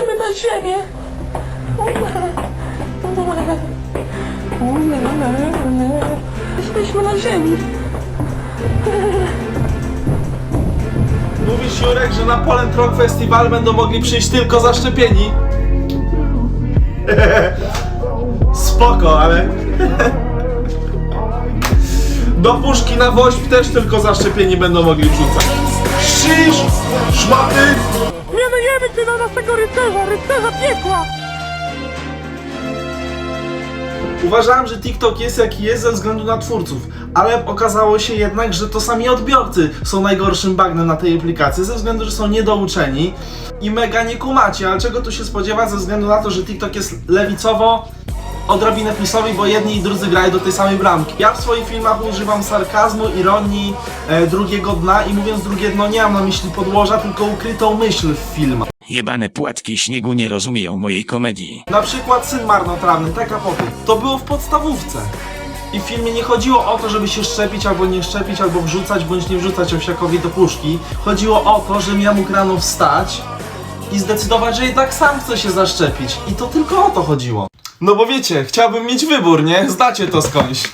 Idziemy na ziemię. Jesteśmy na ziemi. Mówisz Jurek, że na Poland Rock Festival będą mogli przyjść tylko zaszczepieni? Spoko, ale... Do puszki na woźb też tylko zaszczepieni będą mogli wrzucać. Krzyż! Szmaty! Mianujemy cię na naszego rycerza, rycerza piekła. Uważałem, że TikTok jest jaki jest ze względu na twórców, ale okazało się jednak, że to sami odbiorcy są najgorszym bagnem na tej aplikacji, ze względu, że są niedouczeni i mega nie kumacie, ale czego tu się spodziewać ze względu na to, że TikTok jest lewicowo, odrobinę pisowi, bo jedni i drudzy grają do tej samej bramki. Ja w swoich filmach używam sarkazmu, ironii, e, drugiego dna i mówiąc drugie dno nie mam na myśli podłoża, tylko ukrytą myśl w filmach. Jebane płatki śniegu nie rozumieją mojej komedii. Na przykład Syn Marnotrawny, taka powiem. To było w podstawówce. I w filmie nie chodziło o to, żeby się szczepić albo nie szczepić, albo wrzucać bądź nie wrzucać owsiakowi do puszki. Chodziło o to, że ja mógł rano wstać i zdecydować, że jednak sam chce się zaszczepić. I to tylko o to chodziło. No bo wiecie, chciałbym mieć wybór, nie? Zdacie to skądś.